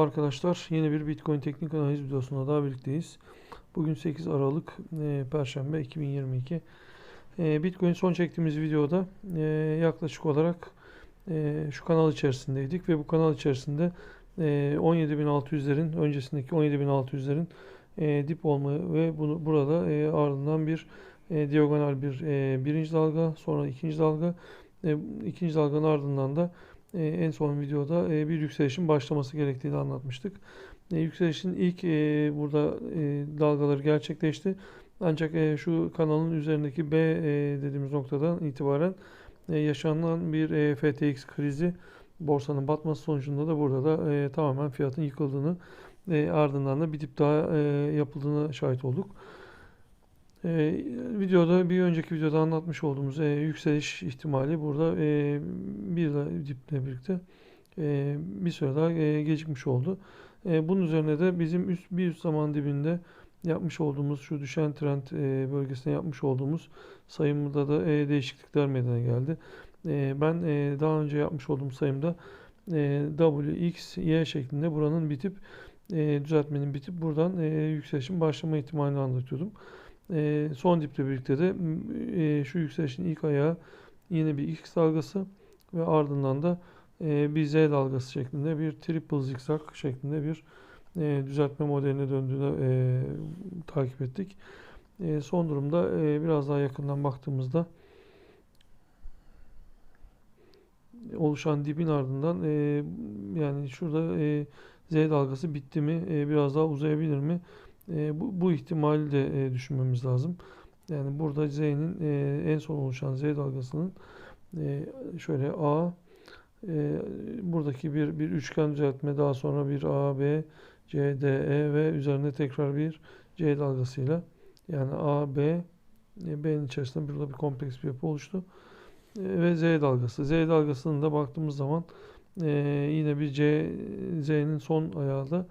Merhaba arkadaşlar. Yeni bir Bitcoin teknik analiz videosunda daha birlikteyiz. Bugün 8 Aralık e, Perşembe 2022. E, Bitcoin son çektiğimiz videoda e, yaklaşık olarak e, şu kanal içerisindeydik ve bu kanal içerisinde e, 17.600'lerin öncesindeki 17.600'lerin e, dip olma ve bunu burada e, ardından bir e, diagonal bir e, birinci dalga sonra ikinci dalga e, ikinci dalganın ardından da e, en son videoda e, bir yükselişin başlaması gerektiğini anlatmıştık. E, yükselişin ilk e, burada e, dalgaları gerçekleşti. Ancak e, şu kanalın üzerindeki B e, dediğimiz noktadan itibaren e, yaşanan bir e, FTX krizi borsanın batması sonucunda da burada da e, tamamen fiyatın yıkıldığını e, ardından da bir dip daha e, yapıldığına şahit olduk. Ee, videoda bir önceki videoda anlatmış olduğumuz e, yükseliş ihtimali burada e, bir diple birlikte e, bir süre daha e, gecikmiş oldu. E, bunun üzerine de bizim üst bir üst zaman dibinde yapmış olduğumuz şu düşen trend e, bölgesine yapmış olduğumuz sayımda da e, değişiklikler meydana geldi. E, ben e, daha önce yapmış olduğum sayımda e, W, X, Y şeklinde buranın bitip e, düzeltmenin bitip buradan e, yükselişin başlama ihtimalini anlatıyordum. E, son diple birlikte de e, şu yükselişin ilk ayağı yine bir X dalgası ve ardından da e, bir Z dalgası şeklinde bir triple zigzag şeklinde bir e, düzeltme modeline döndüğünü e, takip ettik. E, son durumda e, biraz daha yakından baktığımızda oluşan dibin ardından e, yani şurada e, Z dalgası bitti mi? E, biraz daha uzayabilir mi? E, bu, bu ihtimali de e, düşünmemiz lazım. Yani burada Z'nin e, en son oluşan Z dalgasının e, şöyle A e, buradaki bir bir üçgen düzeltme daha sonra bir A, B, C, D, E ve üzerine tekrar bir C dalgasıyla yani A, B, e, B'nin içerisinde burada bir kompleks bir yapı oluştu. E, ve Z dalgası. Z dalgasının da baktığımız zaman e, yine bir C, Z'nin son ayağı da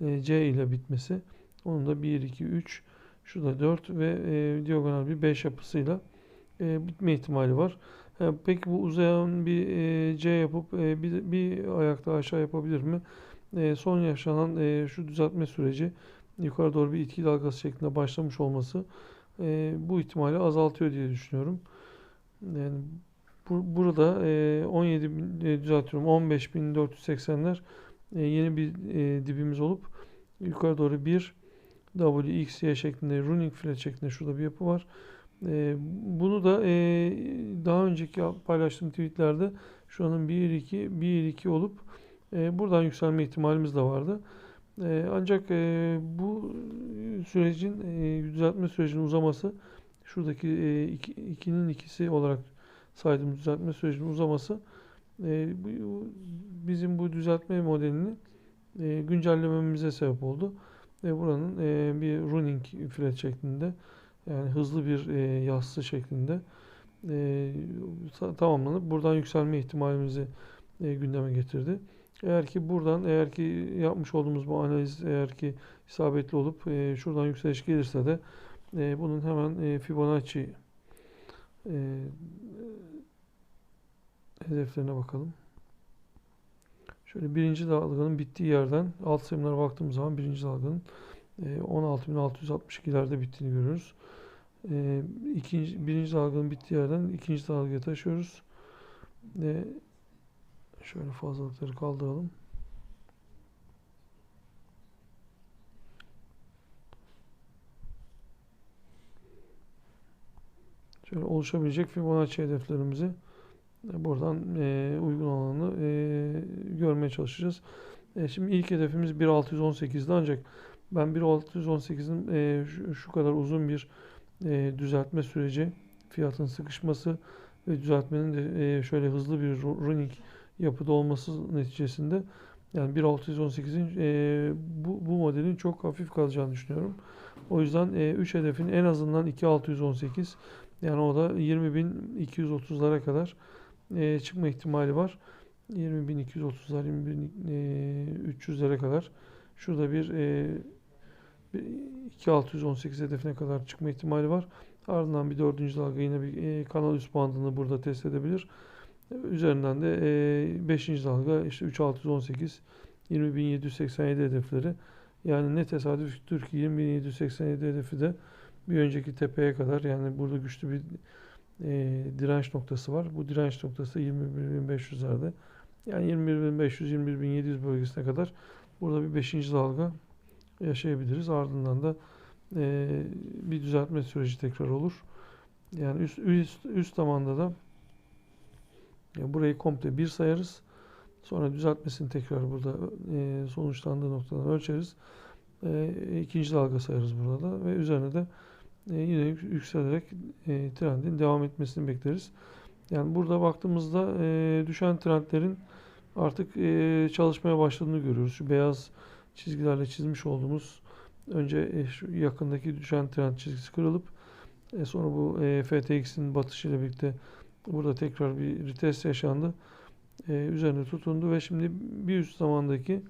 e, C ile bitmesi. Onun da 1, 2, 3, şurada 4 ve e, diagonal bir 5 yapısıyla e, bitme ihtimali var. E, peki bu uzayan bir e, C yapıp e, bir, bir ayak daha aşağı yapabilir mi? E, son yaşanan e, şu düzeltme süreci yukarı doğru bir itki dalgası şeklinde başlamış olması e, bu ihtimali azaltıyor diye düşünüyorum. Yani bu, burada e, 17 bin, e, düzeltiyorum 15.480'ler e, yeni bir e, dibimiz olup yukarı doğru bir W, X, Y şeklinde running flat şeklinde şurada bir yapı var. E, bunu da e, daha önceki paylaştığım tweetlerde şu anın 1, 2, 1, 2 olup e, buradan yükselme ihtimalimiz de vardı. E, ancak e, bu sürecin e, düzeltme sürecinin uzaması şuradaki e, iki, ikinin ikisi olarak saydığımız düzeltme sürecinin uzaması e, bu, bizim bu düzeltme modelini e, güncellememize sebep oldu ve buranın e, bir running flat şeklinde yani hızlı bir e, yassı şeklinde e, tamamlanıp buradan yükselme ihtimalimizi e, gündeme getirdi. Eğer ki buradan eğer ki yapmış olduğumuz bu analiz eğer ki isabetli olup e, şuradan yükseliş gelirse de e, bunun hemen e, Fibonacci e, hedeflerine bakalım. Şöyle birinci dalganın bittiği yerden alt sayımlara baktığımız zaman birinci dalganın 16.662'lerde e, bittiğini görüyoruz. E, ikinci, birinci dalganın bittiği yerden ikinci dalgaya taşıyoruz. Ve şöyle fazlalıkları kaldıralım. Şöyle oluşabilecek Fibonacci hedeflerimizi buradan e, uygun olanı e, görmeye çalışacağız. E, şimdi ilk hedefimiz 1.618'di ancak ben 1.618'in e, şu, şu kadar uzun bir e, düzeltme süreci, fiyatın sıkışması ve düzeltmenin de e, şöyle hızlı bir running yapıda olması neticesinde yani 1.618'in e, bu, bu modelin çok hafif kalacağını düşünüyorum. O yüzden 3 e, hedefin en azından 2.618 yani o da 20.230'lara kadar e, çıkma ihtimali var. 20.230'lar, 20.300'lere kadar. Şurada bir e, 2618 hedefine kadar çıkma ihtimali var. Ardından bir dördüncü dalga yine bir e, kanal üst bandını burada test edebilir. Üzerinden de e, beşinci dalga işte 3618 20.787 hedefleri. Yani ne tesadüftür ki 20.787 hedefi de bir önceki tepeye kadar yani burada güçlü bir e, direnç noktası var. Bu direnç noktası 21.500'lerde. Yani 21.500-21.700 bölgesine kadar burada bir 5. dalga yaşayabiliriz. Ardından da e, bir düzeltme süreci tekrar olur. Yani üst, üst, üst tamanda da yani burayı komple bir sayarız. Sonra düzeltmesini tekrar burada e, sonuçlandığı noktadan ölçeriz. E, ikinci dalga sayarız burada da ve üzerine de yine yükselerek e, trendin devam etmesini bekleriz. Yani burada baktığımızda e, düşen trendlerin artık e, çalışmaya başladığını görüyoruz. Şu beyaz çizgilerle çizmiş olduğumuz önce e, şu yakındaki düşen trend çizgisi kırılıp e, sonra bu e, FTX'in batışıyla birlikte burada tekrar bir retest yaşandı. E, üzerine tutundu ve şimdi bir üst zamandaki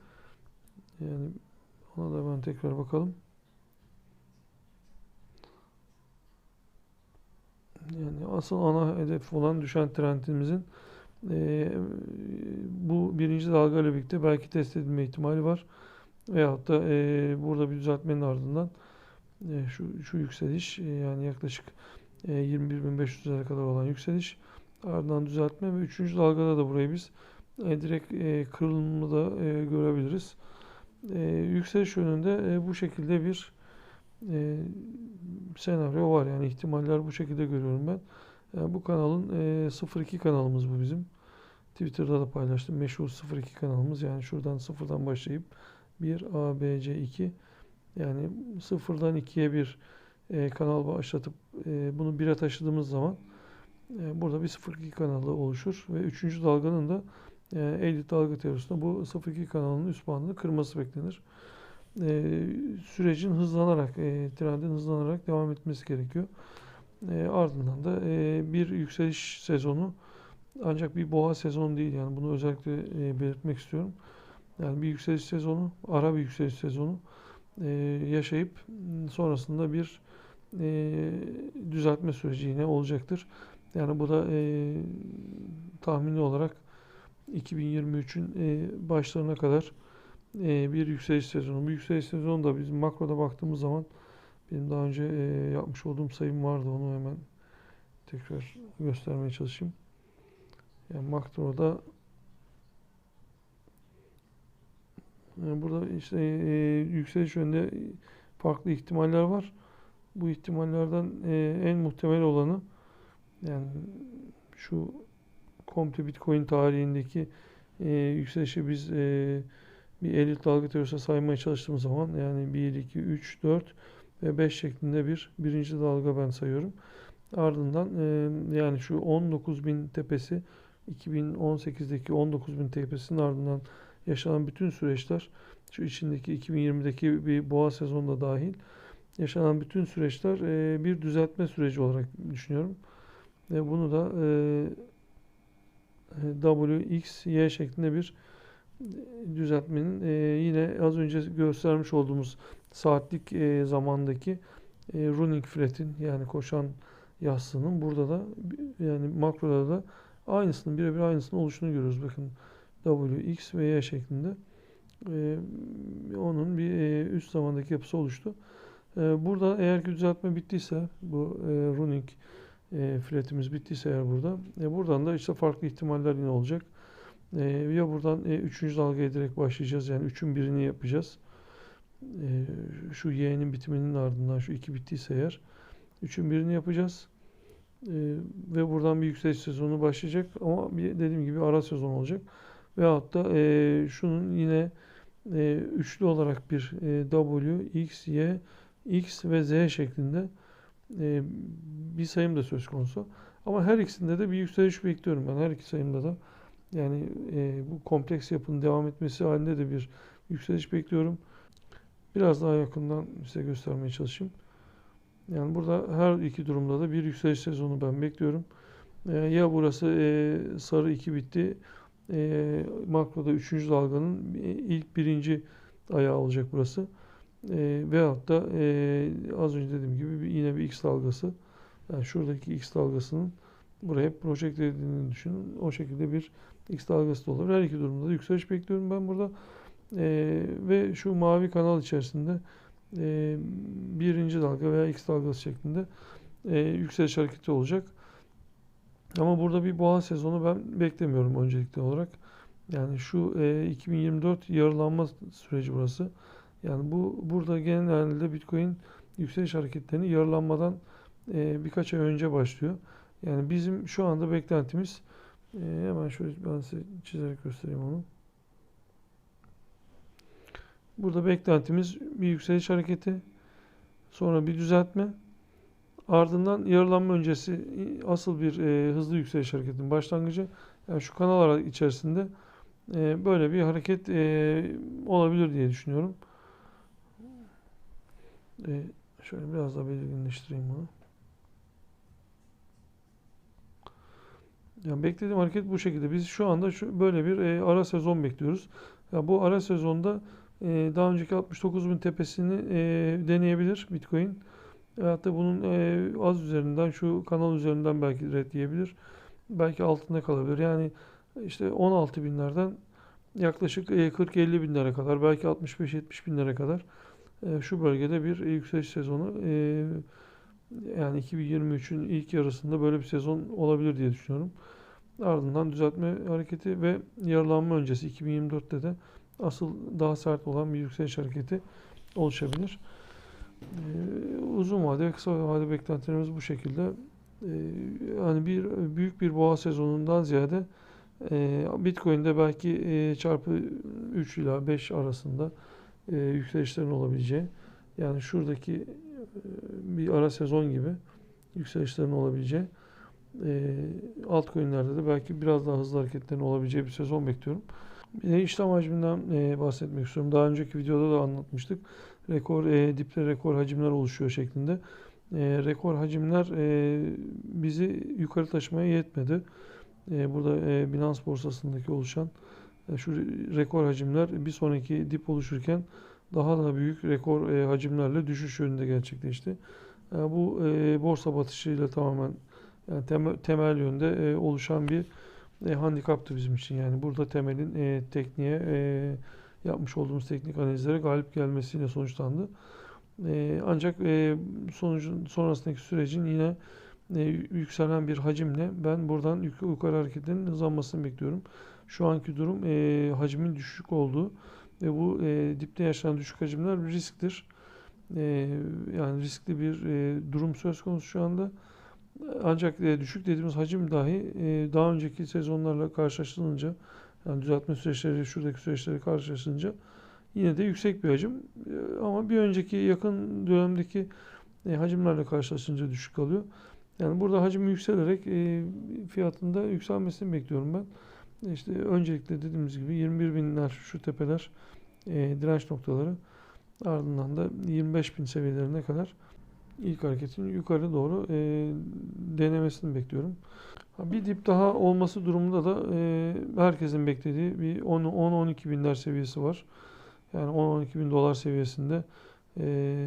yani ona da ben tekrar bakalım. Yani asıl ana hedef olan düşen trendimizin e, bu birinci dalga ile birlikte belki test edilme ihtimali var. Veyahut da e, burada bir düzeltmenin ardından e, şu, şu yükseliş e, yani yaklaşık e, 21.500'lere kadar olan yükseliş ardından düzeltme ve üçüncü dalgada da burayı biz e, direkt e, kırılımı da e, görebiliriz. E, yükseliş yönünde e, bu şekilde bir e, senaryo var. Yani ihtimaller bu şekilde görüyorum ben. Yani bu kanalın e, 02 kanalımız bu bizim. Twitter'da da paylaştım. Meşhur 02 kanalımız. Yani şuradan sıfırdan başlayıp 1 A, B, C, 2 yani sıfırdan 2'ye bir e, kanal başlatıp e, bunu 1'e taşıdığımız zaman e, burada bir 02 kanalı oluşur ve 3. dalganın da e, Eylül dalga teorisinde bu 02 kanalının üst bandını kırması beklenir. E, sürecin hızlanarak, e, trendin hızlanarak devam etmesi gerekiyor. E, ardından da e, bir yükseliş sezonu ancak bir boğa sezonu değil yani bunu özellikle e, belirtmek istiyorum. Yani bir yükseliş sezonu, ara bir yükseliş sezonu e, yaşayıp sonrasında bir e, düzeltme süreci yine olacaktır. Yani bu da e, tahmini olarak 2023'ün e, başlarına kadar e, bir yükseliş sezonu. Bu yükseliş sezonu da biz makroda baktığımız zaman benim daha önce e, yapmış olduğum sayım vardı. Onu hemen tekrar göstermeye çalışayım. Yani makroda yani burada işte e, yükseliş yönünde farklı ihtimaller var. Bu ihtimallerden e, en muhtemel olanı yani şu komple Bitcoin tarihindeki e, yükselişi biz e, bir elit dalga teorisine saymaya çalıştığımız zaman yani 1, 2, 3, 4 ve 5 şeklinde bir birinci dalga ben sayıyorum. Ardından e, yani şu 19.000 tepesi 2018'deki 19.000 tepesinin ardından yaşanan bütün süreçler şu içindeki 2020'deki bir boğa sezonu da dahil yaşanan bütün süreçler e, bir düzeltme süreci olarak düşünüyorum. Ve bunu da e, W, X, Y şeklinde bir düzeltmenin e, yine az önce göstermiş olduğumuz saatlik e, zamandaki e, running flat'in yani koşan yastığının burada da yani makroda da aynısının birebir aynısının oluşunu görüyoruz. Bakın W, X ve Y şeklinde. E, onun bir e, üst zamandaki yapısı oluştu. E, burada eğer ki düzeltme bittiyse bu e, running e, flatimiz bittiyse eğer burada e, buradan da işte farklı ihtimaller yine olacak. E, ya buradan e, üçüncü dalgaya direkt başlayacağız. Yani üçün birini yapacağız. E, şu y'nin bitiminin ardından şu iki bittiyse eğer üçün birini yapacağız. E, ve buradan bir yükseliş sezonu başlayacak. Ama bir, dediğim gibi ara sezon olacak. Veyahut da e, şunun yine e, üçlü olarak bir e, W, X, Y, X ve Z şeklinde e, bir sayım da söz konusu. Ama her ikisinde de bir yükseliş bekliyorum ben. Her iki sayımda da. Yani e, bu kompleks yapının devam etmesi halinde de bir yükseliş bekliyorum. Biraz daha yakından size göstermeye çalışayım. Yani burada her iki durumda da bir yükseliş sezonu ben bekliyorum. E, ya burası e, sarı 2 bitti. E, makroda 3. dalganın ilk birinci ayağı olacak burası. E, veyahut da e, az önce dediğim gibi yine bir X dalgası. Yani şuradaki X dalgasının buraya projekte edildiğini düşünün. O şekilde bir X dalgası da olabilir. Her iki durumda da yükseliş bekliyorum ben burada. E, ve şu mavi kanal içerisinde e, birinci dalga veya X dalgası şeklinde e, yükseliş hareketi olacak. Ama burada bir boğa sezonu ben beklemiyorum öncelikli olarak. Yani şu e, 2024 yarılanma süreci burası. Yani bu burada genelde Bitcoin yükseliş hareketlerini yarılanmadan e, birkaç ay önce başlıyor. Yani bizim şu anda beklentimiz e, hemen şöyle ben size çizerek göstereyim onu. Burada beklentimiz bir yükseliş hareketi, sonra bir düzeltme, ardından yarılanma öncesi asıl bir e, hızlı yükseliş hareketinin başlangıcı. Yani şu kanal içerisinde e, böyle bir hareket e, olabilir diye düşünüyorum. E, şöyle biraz daha belirginleştireyim bunu. Yani beklediğim hareket bu şekilde. Biz şu anda şu böyle bir e, ara sezon bekliyoruz. Ya bu ara sezonda e, daha önceki 69.000 tepesini e, deneyebilir Bitcoin. Veyahut da bunun e, az üzerinden şu kanal üzerinden belki red diyebilir. Belki altında kalabilir. Yani işte 16 binlerden yaklaşık e, 40-50 binlere kadar belki 65-70 binlere kadar e, şu bölgede bir yükseliş sezonu e, yani 2023'ün ilk yarısında böyle bir sezon olabilir diye düşünüyorum. Ardından düzeltme hareketi ve yarılanma öncesi 2024'te de asıl daha sert olan bir yükseliş hareketi oluşabilir. Ee, uzun vade ve kısa vade beklentilerimiz bu şekilde. Ee, yani bir büyük bir boğa sezonundan ziyade e, Bitcoin'de belki e, çarpı 3 ila 5 arasında e, yükselişlerin olabileceği yani şuradaki bir ara sezon gibi yükselişlerin olabileceği e, altcoin'lerde de belki biraz daha hızlı hareketlerin olabileceği bir sezon bekliyorum. De işlem hacminden e, bahsetmek istiyorum. Daha önceki videoda da anlatmıştık. Rekor e, dipte rekor hacimler oluşuyor şeklinde. E, rekor hacimler e, bizi yukarı taşımaya yetmedi. E, burada e, Binance borsasındaki oluşan e, şu rekor hacimler bir sonraki dip oluşurken daha da büyük rekor e, hacimlerle düşüş yönünde gerçekleşti. E, bu e, borsa batışıyla tamamen yani temel, temel yönde e, oluşan bir e, handikaptı bizim için. Yani burada temelin e, tekniğe e, yapmış olduğumuz teknik analizlere galip gelmesiyle sonuçlandı. E, ancak e, sonucun sonrasındaki sürecin yine e, yükselen bir hacimle ben buradan yukarı hareketlerin hızlanmasını bekliyorum. Şu anki durum e, hacmin düşük olduğu ve bu e, dipte yaşanan düşük hacimler bir risktir. E, yani riskli bir e, durum söz konusu şu anda. Ancak e, düşük dediğimiz hacim dahi e, daha önceki sezonlarla karşılaştırılınca yani düzeltme süreçleri şuradaki süreçleri karşılaştırınca yine de yüksek bir hacim. E, ama bir önceki yakın dönemdeki e, hacimlerle karşılaştırınca düşük kalıyor. Yani burada hacim yükselerek e, fiyatında yükselmesini bekliyorum ben. İşte öncelikle dediğimiz gibi 21 binler şu tepeler e, direnç noktaları ardından da 25 bin seviyelerine kadar ilk hareketin yukarı doğru e, denemesini bekliyorum. Bir dip daha olması durumunda da e, herkesin beklediği bir 10-12 binler seviyesi var. Yani 10-12 bin dolar seviyesinde e,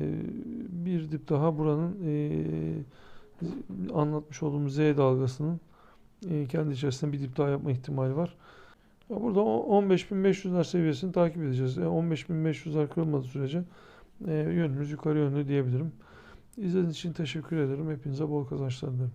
bir dip daha buranın e, anlatmış olduğumuz Z dalgasının kendi içerisinde bir dip daha yapma ihtimali var. Burada 15.500'ler seviyesini takip edeceğiz. 15.500'ler kırılmadığı sürece e, yönümüz yukarı yönlü diyebilirim. İzlediğiniz için teşekkür ederim. Hepinize bol kazançlar dilerim.